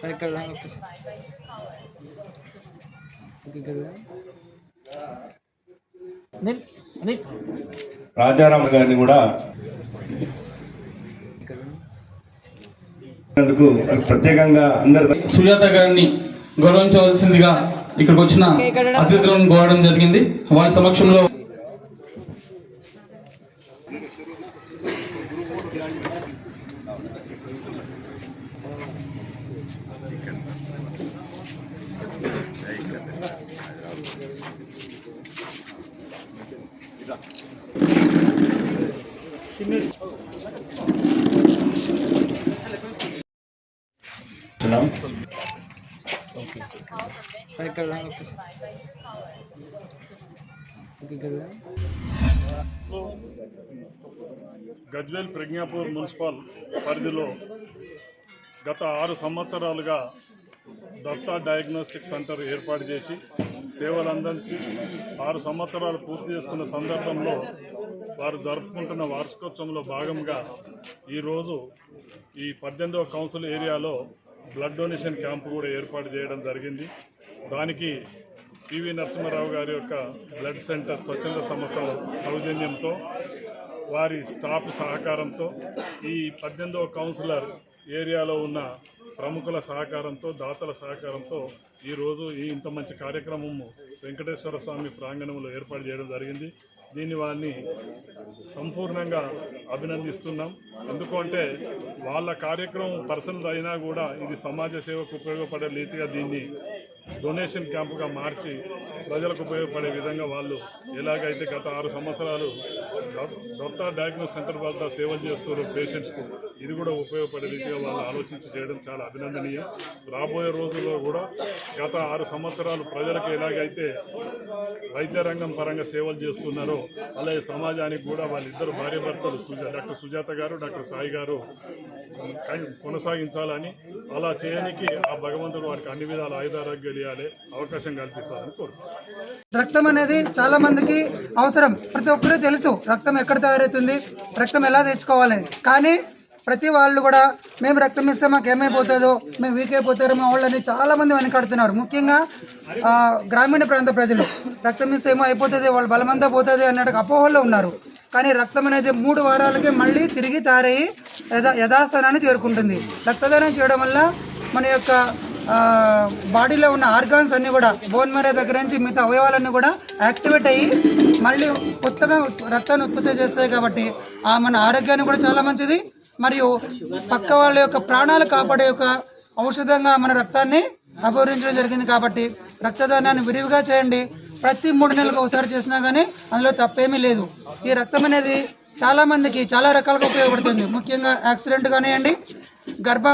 Side कर रहा हूँ ओके कर रहा हूँ రాజారాం గారిని కూడా ప్రత్యేకంగా అందరు సుజాత గారిని గౌరవించవలసిందిగా ఇక్కడికి వచ్చిన అతిథులను కోరడం జరిగింది. వారి సమక్షంలో చేస్తున్నాం. గజ్వేల్ ప్రజ్ఞాపూర్ మున్సిపల్ పరిధిలో గత ఆరు సంవత్సరాలుగా దత్తా డయాగ్నోస్టిక్ సెంటర్ ఏర్పాటు చేసి సేవలు అందించి ఆరు సంవత్సరాలు పూర్తి చేసుకున్న సందర్భంలో వారు జరుపుకుంటున్న వార్షికోత్సవంలో భాగంగా ఈరోజు ఈ పద్దెనిమిదవ కౌన్సిల్ ఏరియాలో బ్లడ్ డొనేషన్ క్యాంపు కూడా ఏర్పాటు చేయడం జరిగింది. దానికి పివి నరసింహారావు గారి యొక్క బ్లడ్ సెంటర్ స్వచ్ఛంద సంస్థ సౌజన్యంతో వారి స్టాఫ్ సహకారంతో ఈ పద్దెనిమిదవ కౌన్సిలర్ ఏరియాలో ఉన్న ప్రముఖుల సహకారంతో దాతల సహకారంతో ఈరోజు ఈ ఇంత మంచి కార్యక్రమము వెంకటేశ్వర స్వామి ప్రాంగణంలో ఏర్పాటు చేయడం జరిగింది. దీన్ని వారిని సంపూర్ణంగా అభినందిస్తున్నాం. ఎందుకంటే వాళ్ళ కార్యక్రమం పర్సనల్ అయినా కూడా ఇది సమాజ సేవకు ఉపయోగపడే రీతిగా దీన్ని డొనేషన్ క్యాంపుగా మార్చి ప్రజలకు ఉపయోగపడే విధంగా వాళ్ళు ఎలాగైతే గత ఆరు సంవత్సరాలు డాక్టర్ డయాగ్నోస్ సెంటర్ వద్ద సేవలు చేస్తున్న పేషెంట్స్కు ఇది కూడా ఉపయోగపడే రీతిగా వాళ్ళు ఆలోచించి చేయడం చాలా అభినందనీయం. రాబోయే రోజుల్లో కూడా గత ఆరు సంవత్సరాలు ప్రజలకు ఎలాగైతే వైద్య రంగం పరంగా సేవలు చేస్తున్నారో అలాగే సమాజానికి కూడా వాళ్ళిద్దరు భార్యభర్తలు డాక్టర్ సుజాత గారు డాక్టర్ సాయి గారు కొనసాగించాలని అలా చేయడానికి ఆ భగవంతుడు వారికి అన్ని విధాల ఆయుధారోగ్యాలు ఇవ్వాలి అవకాశం కల్పించాలని కోరుకుంటున్నాను. రక్తం అనేది చాలా మందికి అవసరం. ప్రతి ఒక్కరూ తెలుసు రక్తం ఎక్కడ తయారవుతుంది రక్తం ఎలా తెచ్చుకోవాలి. కానీ ప్రతి వాళ్ళు కూడా మేము రక్తం ఇస్తే మాకు ఏమైపోతుందో మేము వీక్ అయిపోతారో మా వాళ్ళని చాలా మంది వెనకాడుతున్నారు. ముఖ్యంగా గ్రామీణ ప్రాంత ప్రజలు. రక్తం ఇస్తే ఏమో అయిపోతుంది వాళ్ళు బలమంతా పోతుంది అన్నట్టు అపోహల్లో ఉన్నారు. కానీ రక్తం అనేది మూడు వారాలకే మళ్ళీ తిరిగి తయారయ్యి యథా యథాస్థానాన్ని చేరుకుంటుంది. రక్తదానం చేయడం వల్ల మన యొక్క బాడీలో ఉన్న ఆర్గాన్స్ అన్నీ కూడా బోన్ మరే దగ్గర నుంచి మిగతా అవయవాలన్నీ కూడా యాక్టివేట్ అయ్యి మళ్ళీ కొత్తగా రక్తాన్ని ఉత్పత్తి చేస్తాయి కాబట్టి ఆ మన ఆరోగ్యానికి కూడా చాలా మంచిది. మరియు పక్క వాళ్ళ యొక్క ప్రాణాలు కాపాడే యొక్క ఔషధంగా మన రక్తాన్ని అభివృద్ధించడం జరిగింది కాబట్టి రక్తదానాన్ని విరివిగా చేయండి. ప్రతి మూడు నెలలకు ఒకసారి చేసినా కానీ అందులో తప్పేమీ లేదు. ఈ రక్తం అనేది చాలా మందికి చాలా రకాలుగా ఉపయోగపడుతుంది. ముఖ్యంగా యాక్సిడెంట్ కానివ్వండి గర్భ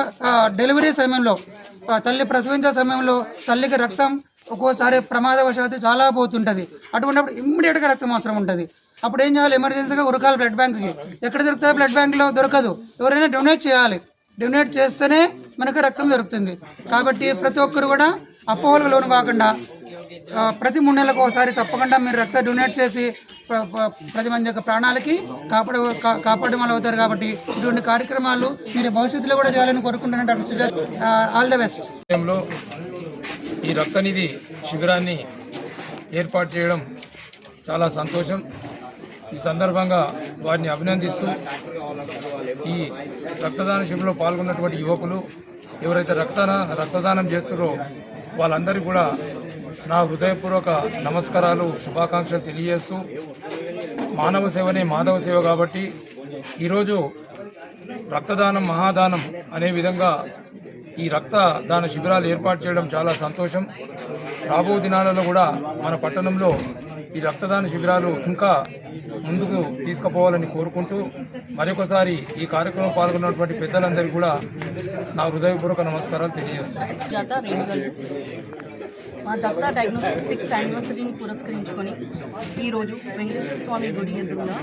డెలివరీ సమయంలో తల్లి ప్రసవించే సమయంలో తల్లికి రక్తం ఒక్కోసారి ప్రమాదవశాత్తు చాలా పోతుంటుంది. అటువంటిప్పుడు ఇమ్మీడియట్గా రక్తం అవసరం ఉంటుంది. అప్పుడు ఏం చేయాలి? ఎమర్జెన్సీగా ఉరకాలి బ్లడ్ బ్యాంక్కి. ఎక్కడ దొరుకుతుంది బ్లడ్ బ్యాంక్లో? దొరకదు. ఎవరైనా డొనేట్ చేయాలి. డొనేట్ చేస్తేనే మనకు రక్తం దొరుకుతుంది. కాబట్టి ప్రతి ఒక్కరు కూడా అపోహలకు లోను కాకుండా ప్రతి మూడు నెలలకు ఒకసారి తప్పకుండా మీరు రక్త డొనేట్ చేసి ప్రతి మంది యొక్క ప్రాణాలకి కాపాడ కా- కాపాడడం వల్ల అవుతారు కాబట్టి ఇటువంటి కార్యక్రమాలు మీరు భవిష్యత్తులో కూడా చేయాలని కోరుకుంటున్నాను doctor Sujath. All the best. ఈ రక్తనిధి శిబిరాన్ని ఏర్పాటు చేయడం చాలా సంతోషం. ఈ సందర్భంగా వారిని అభినందిస్తూ ఈ రక్తదాన శిబిరంలో పాల్గొన్నటువంటి యువకులు ఎవరైతే రక్తదాన రక్తదానం చేస్తారో వాళ్ళందరికీ కూడా నా హృదయపూర్వక నమస్కారాలు శుభాకాంక్షలు తెలియజేస్తూ మానవ సేవనే మాధవ సేవ కాబట్టి ఈరోజు రక్తదానం మహాదానం అనే విధంగా ఈ రక్తదాన శిబిరాలు ఏర్పాటు చేయడం చాలా సంతోషం. రాబో దినాలలో కూడా మన పట్టణంలో ఈ రక్తదాన శిబిరాలు ఇంకా ముందుకు తీసుకుపోవాలని కోరుకుంటూ మరొకసారి ఈ కార్యక్రమం పాల్గొన్నటువంటి పెద్దలందరికీ కూడా నా హృదయపూర్వక నమస్కారాలు తెలియజేస్తున్నాను. మా దత్తా డయాగ్నోస్టిక్ సిక్స్త్ యానివర్సరీని పురస్కరించుకొని ఈరోజు వెంకటేశ్వర స్వామి గుడి ఎదురుగా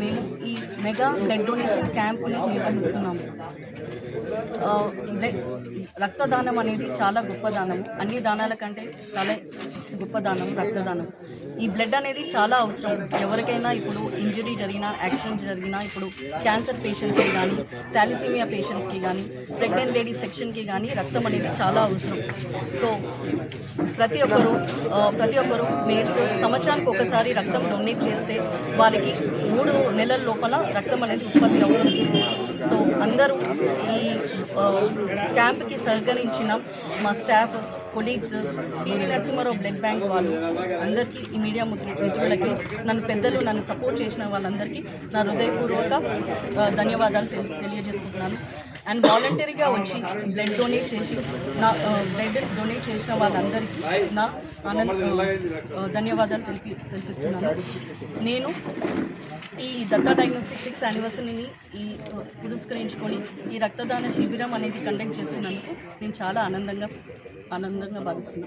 మేము ఈ మెగా బ్లడ్ డొనేషన్ క్యాంప్ను నిర్వహిస్తున్నాము. బ్లడ్ రక్తదానం అనేది చాలా గొప్ప దానం అన్ని దానాల కంటే చాలా గొప్ప దానం రక్తదానం. ఈ బ్లడ్ అనేది చాలా అవసరం. ఎవరికైనా ఇప్పుడు ఇంజరీ జరిగినా యాక్సిడెంట్ జరిగినా ఇప్పుడు క్యాన్సర్ పేషెంట్స్కి కానీ థాలిసీమియా పేషెంట్స్కి కానీ ప్రెగ్నెంట్ లేడీ సెక్షన్కి కానీ రక్తం అనేది చాలా అవసరం. సో ప్రతి ఒక్కరు ప్రతి ఒక్కరు మేల్స్ సంవత్సరానికి ఒకసారి రక్తం డొనేట్ చేస్తే వాళ్ళకి మూడు నెలల లోపల రక్తం అనేది ఉత్పత్తి అవుతుంది. సో అందరూ ఈ క్యాంప్కి సహకరించిన మా staff colleagues PV Narasimha Rao blood bank వాళ్ళు అందరికీ ఈ మీడియా మిత్రు- మిత్రులకి నన్ను పెద్దలు నన్ను సపోర్ట్ చేసిన వాళ్ళందరికీ నా హృదయపూర్వక ధన్యవాదాలు తెలియజేసుకుంటున్నాను. అండ్ వాలంటరీగా వచ్చి బ్లడ్ డొనేట్ చేసి నా బ్లడ్ డొనేట్ చేసిన వాళ్ళందరికీ నా ఆనంద ధన్యవాదాలు తెలిపి తెలిపిస్తున్నాను. నేను ఈ దత్తా డయాగ్నోస్టిక్ సిక్స్ యానివర్సరీని ఈ పురస్కరించుకొని ఈ రక్తదాన శిబిరం అనేది కండక్ట్ చేస్తున్నందుకు నేను చాలా ఆనందంగా ఆనందంగా భావిస్తున్నాం.